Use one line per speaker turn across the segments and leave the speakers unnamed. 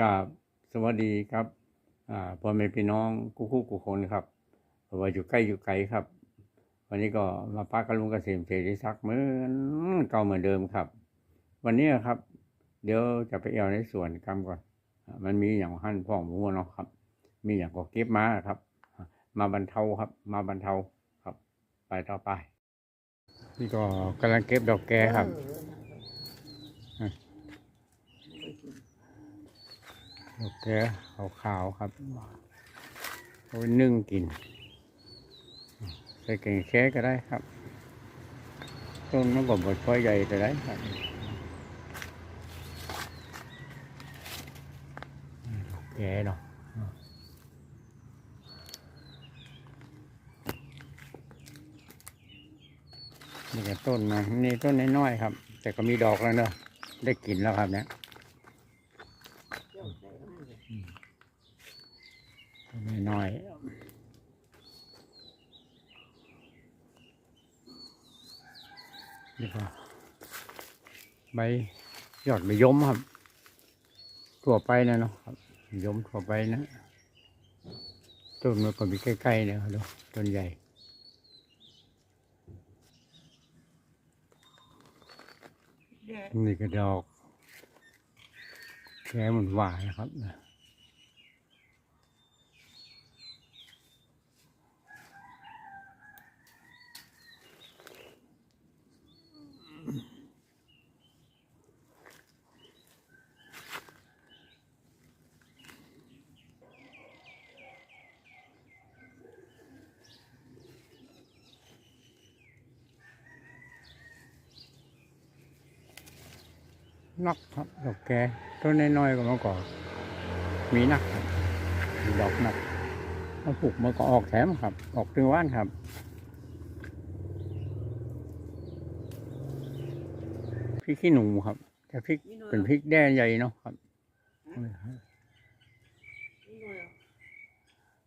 กับสวัสดีครับอ่าพ่อแม่พี่น้องกูคู่กูคนครับว่าอยู่ใกล้อยู่ไกลครับ วันนี้ก็มาพักกับลุงเกษมเสรีศักดิ์เหมือนเก่าเหมือนเดิมครับ วันนี้ครับ เดี๋ยวจะไปเอวในสวนกรรมก่อน มันมีอย่างหั่นพ่องหมูเนาะครับ มีอย่างก็เก็บมาครับ มาบรรเทาครับ มาบรรเทาครับ ไปต่อไป นี่ก็กำลังเก็บดอกแกครับ ดอกแกขาวๆครับเอาไปนึ่งกิน ใส่แกงแค่ก็ได้ครับ ต้นมันก็บ่ค่อยใหญ่แต่ได้ครับดอกแกเนาะนี่ก็ต้นนะนี่ต้นน้อยๆครับ แต่ก็มีดอกแล้วเนอะได้กินแล้วครับเนี่ย น้อยๆ นี่ก็ใบยอดมะยมครับ ทั่วไปนะเนาะครับมะยมทั่วไปนะต้นมันก็มีใกล้ๆเนี่ยครับดูต้นใหญ่นี่ก็ดอกแค่มันหวานนะครับ นักครับดอกแกต้นน้อยๆก็มาก่อนมีนักครับมีดอกนักมาปลูกมันก็ออกแถมครับ ออกถึงว่านครับพริกขี้หนูครับแต่พริกเป็นพริกแด้ใหญ่เนาะครับ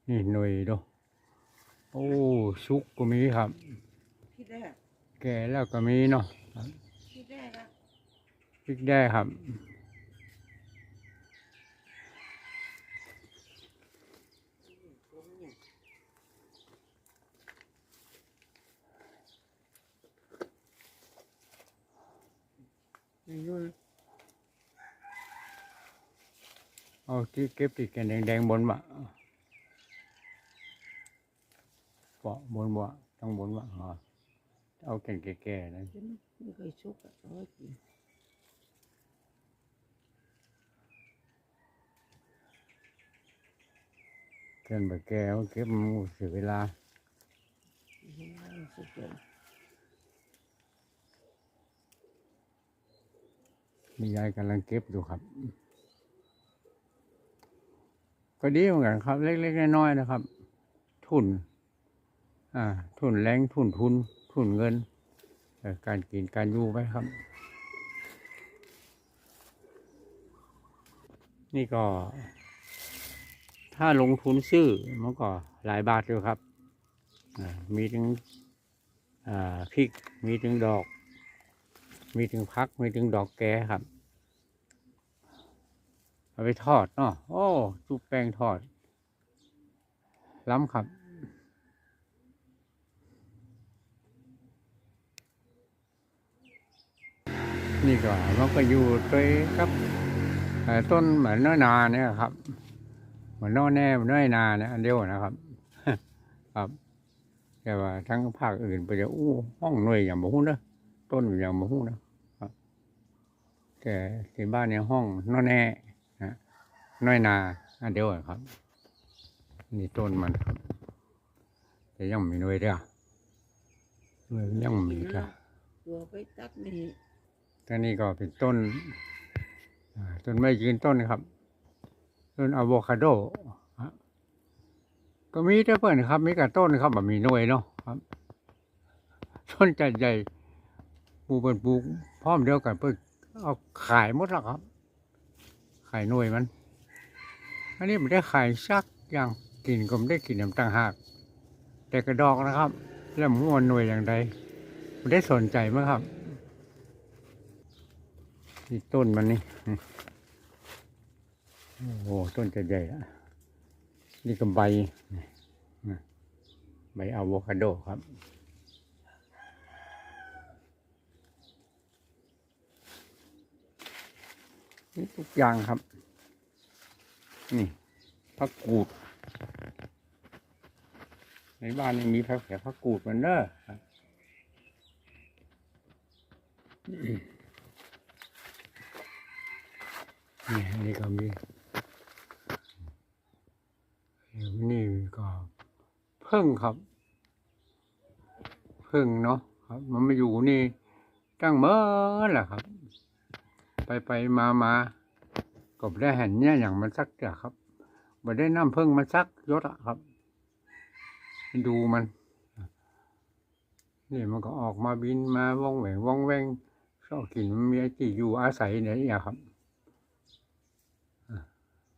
นี่หน่วยดูโอ้ซุกก็มีครับ
คิดได้
แก่แล้วก็มีเนาะ
คิดได้ละ
พริกแด้ครับ
ผมเนี่ย
เอาที่เก็บติดกันแดงๆบนบะเปาะบนบะต้องบนบะอ๋อเอาแก่นแก่ๆนะ
ฉันไม่เคยชุกอะเอาไว้กิน
ก่นแบบแก่เอาเก็บมันเสียเวลา
ไม่ใช่ว่าสุกเลย
มียายกำลังเก็บอยู่ครับ ก็ดีเหมือนกันครับ เล็กๆน้อยๆนะครับ ทุน อ่า ทุนแรงทุนทุน ทุนเงินการกินการอยู่ไปครับ นี่ก็ ถ้าลงทุนซื้อมันก็หลายบาทอยู่ครับ มีถึงพริก มีถึงดอก มีถึงพัก มีถึงดอกแก่ครับ เอาไปทอดเนาะโอ้จุบแป้งทอด ล้ำครับนี่ก็มันก็อยู่ด้วยกับต้นเหมือนน้อยนาเนี่ยครับ มือนน้อยแน่เหมือนน้อยนาเนี่ยอันเดียวนะครับ ครับ แต่ว่าทั้งภาคอื่นไปจะอู้ห้องหน่วยอย่างบ่ฮู้เนอะต้นอย่างบ่ฮู้เนอะครับแต่ที่บ้านเนี่ยห้องน้อยแน่นะน้อยนาอันเดียวอะครับ นี่ต้นมันครับ แต่ยังมีหน่วยเด้อหน่วยยังมีเด้อ
ตัวไปตัดนี่
ท่านี่ก็เป็นต้นอ่าต้นไม้ยืนต้นครับ ต้นอะโวคาโดก็มีแต่เพื่อนครับ มีกับต้นครับแบบมีหน่วยเนาะครับต้นจัดใหญ่ปูเป็นปูพร้อมเดียวกันเพื่อเอาขายหมดแล้วครับ ขายหน่วยมัน อันนี้ไม่ได้ขายซักอย่างกินก็ไม่ได้กินน้ำต่างหาก แต่กระดอกนะครับ แล้วมันวนหน่วยอย่างใดไม่ได้สนใจมั้งครับนี่ต้นมันนี่ โอ้โหต้นจะใหญ่ละนี่ก็ใบใบอะโวคาโดครับนี่ทุกอย่างครับ นี่ผักกูด ในบ้านนี่มีผักแผลผักกูดเหมันเด้อครับนี่อันนี้ก็มีเดี๋ยวนี่ก็ พึ่งครับ พึ่งเนาะครับ มันมาอยู่นี่ตั้งเมื่อแหละครับ ไปไปมามาก็บ่ได้เห็นเนี่ยอย่างมันสักเดียครับบ่ได้น้ำพึ่งมันสักยศอะครับ ดูมัน นี่มันก็ออกมาบินมาว่องแหวงว่องแวงชอบกินมันมีไอ้ที่อยู่อาศัยเนี่ยครับ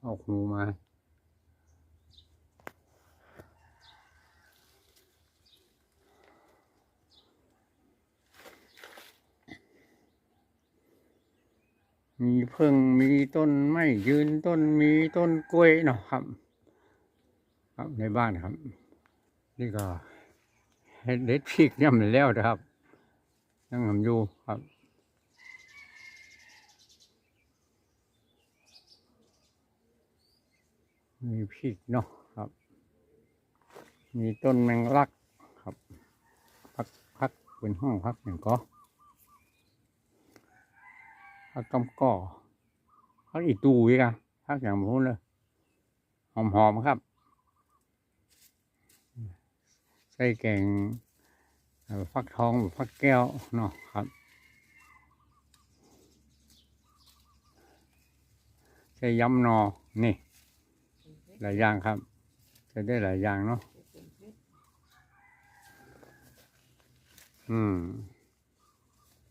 ออกหูมา มีเพิ่งมีต้นไม้ยืนต้นมีต้นกล้วยเนาะครับ ครับในบ้านครับ นี่ก็เฮ็ดเด็ดพริกเนี่ย่ำแล้วนะครับยังทำอยู่ครับมีพริกเนาะครับ มีต้นแมงลักครับพักพักเป็นห้องพักอย่างก็ พักกำก่อพักอีตูอีกอะพักอย่างพูดเลยหอมหอมๆครับ ใส่แกงฟักทองฟักแก้วเนาะครับใส่ยำนอ นี่ หลายอย่างครับ จะได้หลายอย่างเนาะ อืม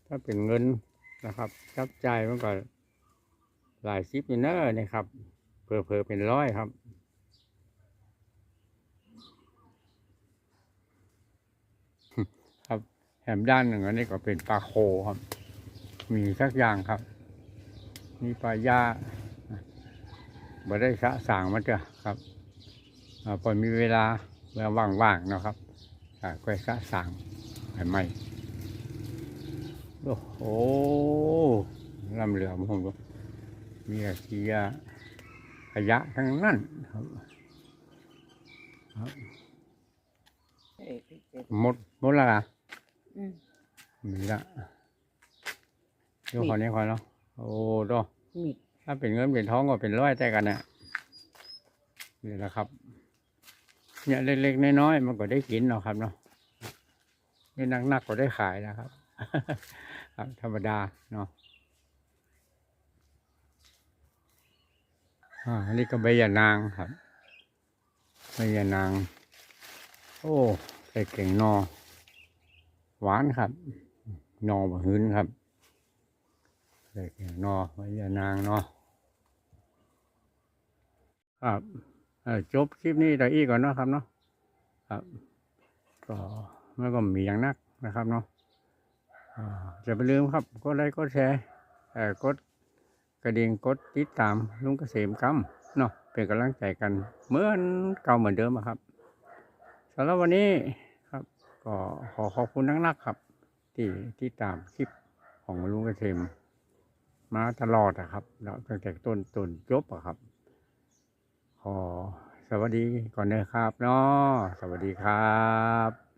ถ้าเป็นเงิน นะครับจับจ่ายมันก็หลายสิบอยู่เนอะนะครับเพอเพอๆเป็นร้อยครับ ครับแถมด้านหนึ่งอันนี้ก็เป็นปลาโคครับ มีสักอย่างครับมีปลาย่าบ่ได้สะสางมันเถอะครับพอมีเวลาเวลาว่างๆเนาะครับอ่าก็สะสางใหม่ๆ โอ้โหลำเหลือมผมก็มีอาชียาขยะทั้งนั้นครับครับ
เอ้ยพริกเด็ด
หมดหมดและล่ะ
อืม
มีละยกขอนี้ขอเนาะโอ้ดอ
มีด
ถ้าเป็นเงินเป็นทองก็เป็นร้อยแต่กันนะนี่แหละครับ เนี่ยเล็กๆน้อยๆมันก็ได้กินเนาะครับเนาะนี่นักๆก็ได้ขายนะครับครับ ธรรมดาเนาะอ่าอันนี้ก็ใบยานางครับใบยานาง โอ้ใส่เก่งนอ หวานครับ นอบะหืนครับใส่เก่งนอใบยานางเนาะครับอ่อจบคลิปนี้แต่อีกก่อนเนาะครับเนาะครับก็ไม่ก็มีอย่างนักนะครับเนาะ จะไปลืมครับกดไลค์กดแชร์กดกระดิ่งกดติดตามลุงเกษมกำเนาะเป็นกำลังใจกันเหมือนเก่าเหมือนเดิมครับสำหรับวันนี้ครับก็ขอขอบคุณนักๆครับ ที่ที่ตามคลิปของลุงเกษมมาตลอดอะครับแล้วตั้งแต่ต้นจนจบอะครับ ขอสวัสดีก่อนนะครับเนาะสวัสดีครับ